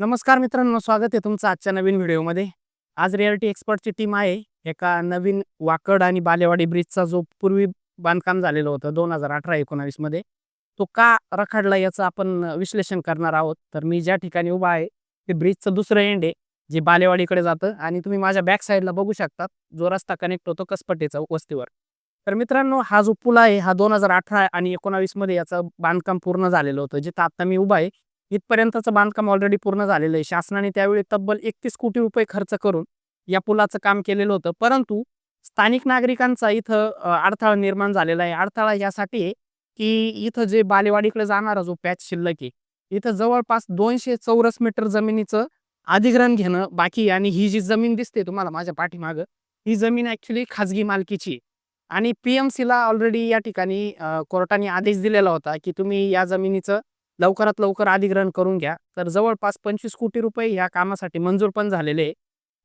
नमस्कार मित्रांनो स्वागत आहे तुमचं आजच्या नवीन व्हिडिओमध्ये. आज रिअल्टी एक्सपर्टची टीम आहे. एका नवीन वाकड आणि बालेवाडी ब्रिजचा जो पूर्वी बांधकाम झालेलं होतं दोन हजार अठरा एकोणावीसमध्ये तो का रखडला याचं आपण विश्लेषण करणार आहोत. तर मी ज्या ठिकाणी उभा आहे ते ब्रिजचं दुसरं एंड आहे जे बालेवाडीकडे जातं आणि तुम्ही माझ्या बॅक साईडला बघू शकतात जो रस्ता कनेक्ट होतो कसपटेचा वस्तीवर. तर मित्रांनो हा जो पूल आहे हा दोन हजार अठरा आणि एकोणावीसमध्ये याचं बांधकाम पूर्ण झालेलं होतं जिथं आता मी उभा आहे. इथपर्यंतचं बांधकाम ऑलरेडी पूर्ण झालेलं आहे. शासनाने त्यावेळी तब्बल एकतीस कोटी रुपये खर्च करून या पुलाचं काम केलेलं होतं. परंतु स्थानिक नागरिकांचा इथं अडथळा निर्माण झालेला आहे. अडथळा यासाठी की इथं जे बालेवाडीकडे जाणारा जो पॅच शिल्लक आहे इथं जवळपास दोनशे चौरस मीटर जमिनीचं अधिग्रहण घेणं बाकी आणि ही जी जमीन दिसते तुम्हाला माझ्या पाठीमागं ही जमीन ॲक्च्युली खाजगी मालकीची आणि पी एम सीला ऑलरेडी या ठिकाणी कोर्टाने आदेश दिलेला होता की तुम्ही या जमिनीचं लवकरात लवकर अधिग्रहण करून घ्या तर जवळपास पंचवीस कोटी रुपये या कामासाठी मंजूर पण झालेले आहे.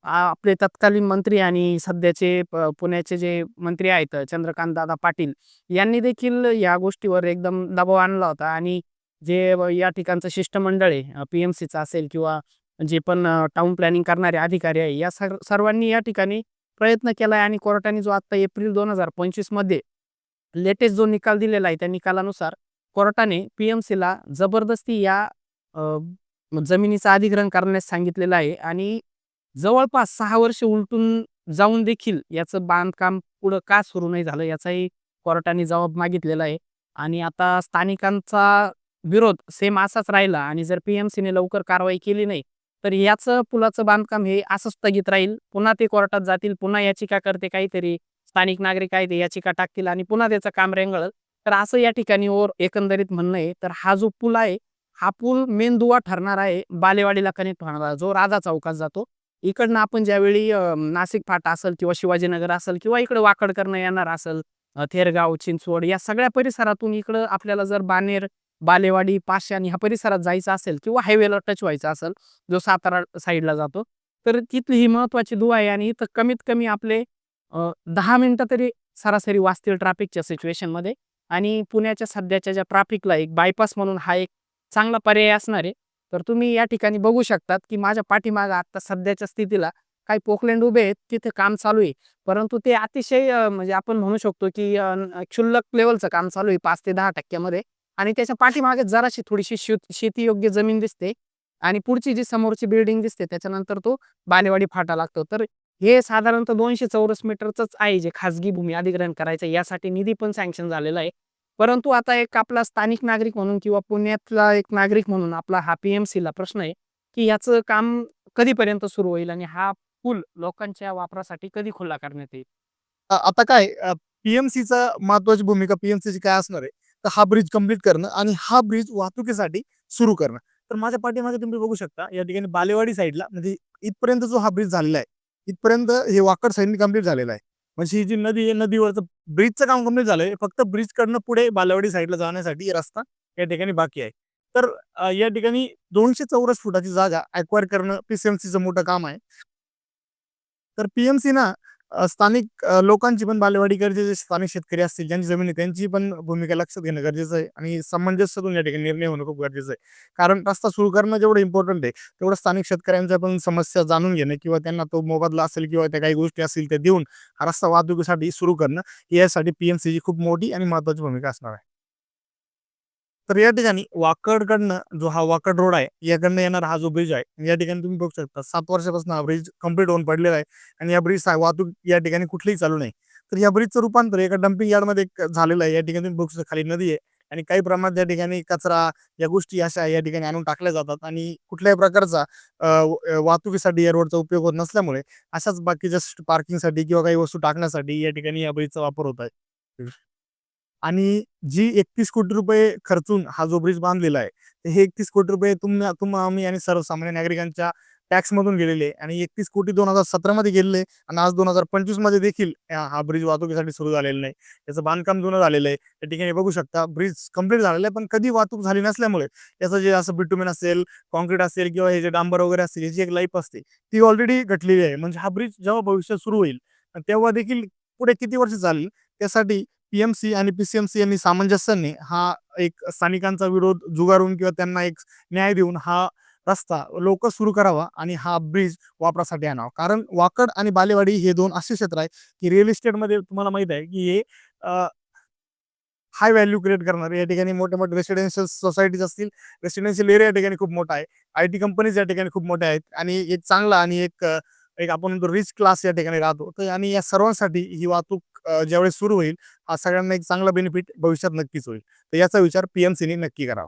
आपले तत्कालीन मंत्री आणि सध्याचे पुण्याचे जे मंत्री आहेत चंद्रकांत दादा पाटील यांनी देखील या गोष्टीवर एकदम दबाव आणला होता आणि जे या ठिकाणचं शिष्टमंडळ आहे पी एम सीचं असेल किंवा जे पण टाउन प्लॅनिंग करणारे अधिकारी आहे या सर सर्वांनी या ठिकाणी प्रयत्न केला आहे आणि कोर्टाने जो आता एप्रिल दोन हजार पंचवीसमध्ये लेटेस्ट जो निकाल दिलेला आहे त्या निकालानुसार कोर्टाने पीएमसीला जबरदस्ती या जमिनीचं अधिग्रहण करण्यास सांगितलेलं आहे आणि जवळपास सहा वर्ष उलटून जाऊन देखील याचं बांधकाम पुढं का सुरू नाही झालं याचाही कोर्टाने जबाब मागितलेला आहे. आणि आता स्थानिकांचा विरोध सेम असाच राहिला आणि जर पी एम सीने लवकर कारवाई केली नाही तर याचं पुलाचं बांधकाम हे असं स्थगित राहील. पुन्हा ते कोर्टात जातील पुन्हा याचिका करते काहीतरी स्थानिक नागरिक आहे ते याचिका टाकतील आणि पुन्हा त्याचं काम रेंगळत तर असं या ठिकाणी ओर एकंदरीत म्हणणं आहे. तर हा जो पूल आहे हा पूल मेन दुवा ठरणार आहे बालेवाडीला कनेक्ट होणारा जो राजा चौकात जातो. इकडनं आपण ज्यावेळी नाशिक फाटा असेल किंवा शिवाजीनगर असेल किंवा इकडे वाकड करणं येणार असेल थेरगाव चिंचवड या सगळ्या परिसरातून इकडं आपल्याला जर बानेर बालेवाडी पाषाण ह्या परिसरात जायचं असेल किंवा हायवेला टच व्हायचं असेल जो सातारा साईडला जातो तर तिथली ही महत्वाची दुवा आहे आणि इथं कमीत कमी आपले दहा मिनिटं तरी सरासरी वाचतील ट्रॅफिकच्या सिच्युएशनमध्ये आणि पुण्याच्या सध्याच्या ज्या ट्रॅफिकला एक बायपास म्हणून हा एक चांगला पर्याय असणार आहे. तर तुम्ही या ठिकाणी बघू शकतात की माझ्या पाठीमागं आता सध्याच्या स्थितीला काही पोकलँड उभे आहेत तिथे काम चालू आहे. परंतु ते अतिशय म्हणजे आपण म्हणू शकतो की क्षुल्लक लेवलचं काम चालू आहे पाच ते दहा टक्क्यामध्ये. आणि त्याच्या पाठीमागे जराशी थोडीशी शेत शेतीयोग्य जमीन दिसते. आणि पुढची जी समोरची बिल्डिंग दिसते त्याच्यानंतर तो बालेवाडी फाटा लागतो. तर हे साधारणतः दोनशे चौरस मीटरच आहे जे खाजगी भूमी अधिग्रहण करायचं यासाठी निधी पण सँक्शन झालेला आहे. परंतु आता एक आपला स्थानिक नागरिक म्हणून किंवा पुण्यातला एक नागरिक म्हणून आपला हा पी एम सीला प्रश्न आहे की याचं काम कधीपर्यंत सुरू होईल आणि हा पूल लोकांच्या वापरासाठी कधी खुला करण्यात येईल? आता काय पीएमसीचा महत्वाची भूमिका पीएमसीची काय असणार आहे? तर हा ब्रिज कंप्लीट करणं आणि हा ब्रिज वाहतुकीसाठी सुरू करणं. तर माझ्या पाठीमागे तुम्ही बघू शकता या ठिकाणी बालेवाडी साईडला म्हणजे इथपर्यंत जो हा ब्रिज झालेला आहे इथपर्यंत हे वाकड सैनिक कंप्लीट झालेलं आहे. म्हणजे ही जी नदी आहे नदीवरचं ब्रिजचं काम कंप्लीट झालंय. फक्त ब्रिज कडनं पुढे बालेवाडी साईडला जाण्यासाठी रस्ता या ठिकाणी बाकी आहे. तर या ठिकाणी दोनशे चौरस फुटाची जागा अक्वायर करणं पीसीएमसीचं मोठं काम आहे. तर पीएमसी ना स्थानिक लोकांची पण बालेवाडी गरजेचे स्थानिक शेतकरी असतील ज्यांची जमीन आहे त्यांची पण भूमिका लक्षात घेणं गरजेचं आहे आणि सामंजस्यातून या ठिकाणी निर्णय होणं खूप गरजेचं आहे. कारण रस्ता सुरू करणं जेवढं इम्पॉर्टंट आहे तेवढं स्थानिक शेतकऱ्यांच्या पण समस्या जाणून घेणं किंवा त्यांना तो मोबदला असेल किंवा त्या काही गोष्टी असतील त्या देऊन रस्ता वाहतुकीसाठी सुरू करणं यासाठी पीएमसीची खूप मोठी आणि महत्वाची भूमिका असणार आहे. तर या ठिकाणी वाकडकडनं जो हा वाकड रोड आहे याकडनं येणारा हा जो ब्रिज आहे या ठिकाणी तुम्ही बघू शकता सात वर्षापासून हा ब्रिज कंप्लीट होऊन पडलेला आहे आणि या ब्रिज वाहतूक या ठिकाणी कुठलीही चालू नाही. तर या ब्रिजचं रूपांतर एका डम्पिंग यार्डमध्ये झालेलं आहे या ठिकाणी तुम्ही बघू शकता खाली नदी आहे आणि काही प्रमाणात या ठिकाणी कचरा या गोष्टी अशा या ठिकाणी आणून टाकल्या जातात आणि कुठल्याही प्रकारचा वाहतुकीसाठी या रोडचा उपयोग होत नसल्यामुळे अशाच बाकीच्या पार्किंगसाठी किंवा काही वस्तू टाकण्यासाठी या ठिकाणी या ब्रिजचा वापर होत आहे. आणि जी एकतीस कोटी रुपये खर्चून हा जो ब्रिज बांधलेला आहे हे एकतीस कोटी रुपये तुम्ही तुम आम्ही आणि सर्वसामान्य नागरिकांच्या टॅक्स मधून गेलेले आहे. आणि एकतीस कोटी दोन हजार सतरा मध्ये गेलेले आहे आणि आज दोन हजार पंचवीसमध्ये देखील हा ब्रिज वाहतुकीसाठी सुरू झालेला नाही. त्याचं बांधकाम जुनं झालेलं आहे. त्या ठिकाणी बघू शकता ब्रिज कंप्लीट झालेला आहे पण कधी वाहतूक झाली नसल्यामुळे त्याचं जे असं बिटुमेन असेल कॉन्क्रीट असेल किंवा हे जे डांबर वगैरे असतील याची एक लाईफ असते ती ऑलरेडी घटलेली आहे. म्हणजे हा ब्रिज जेव्हा भविष्यात सुरू होईल तेव्हा देखील पुढे किती वर्ष चालेल त्यासाठी पीएमसी आणि पीसीएमसी यांनी सामंजस्याने हा एक स्थानिकांचा विरोध जुगारून किंवा त्यांना एक न्याय देऊन हा रस्ता लवकर सुरू करावा आणि हा ब्रिज वापरासाठी आणावा. कारण वाकड आणि बालेवाडी हे दोन असे क्षेत्र आहे की रिअल इस्टेटमध्ये तुम्हाला माहीत आहे की हे हाय व्हॅल्यू क्रिएट करणार या ठिकाणी मोठे मोठे रेसिडेन्शियल सोसायटीज असतील. रेसिडेन्शियल एरिया या ठिकाणी खूप मोठा आहे. आय टी कंपनीज या ठिकाणी खूप मोठ्या आहेत आणि एक चांगला आणि एक एक आपण रिच क्लास या ठिकाणी राहतो. तर आणि या सर्वांसाठी ही वाहतूक ज्यावेळेस सुरू होईल हा सगळ्यांना एक चांगला बेनिफिट भविष्यात नक्कीच होईल. तर याचा विचार पीएमसीने नक्की करावा.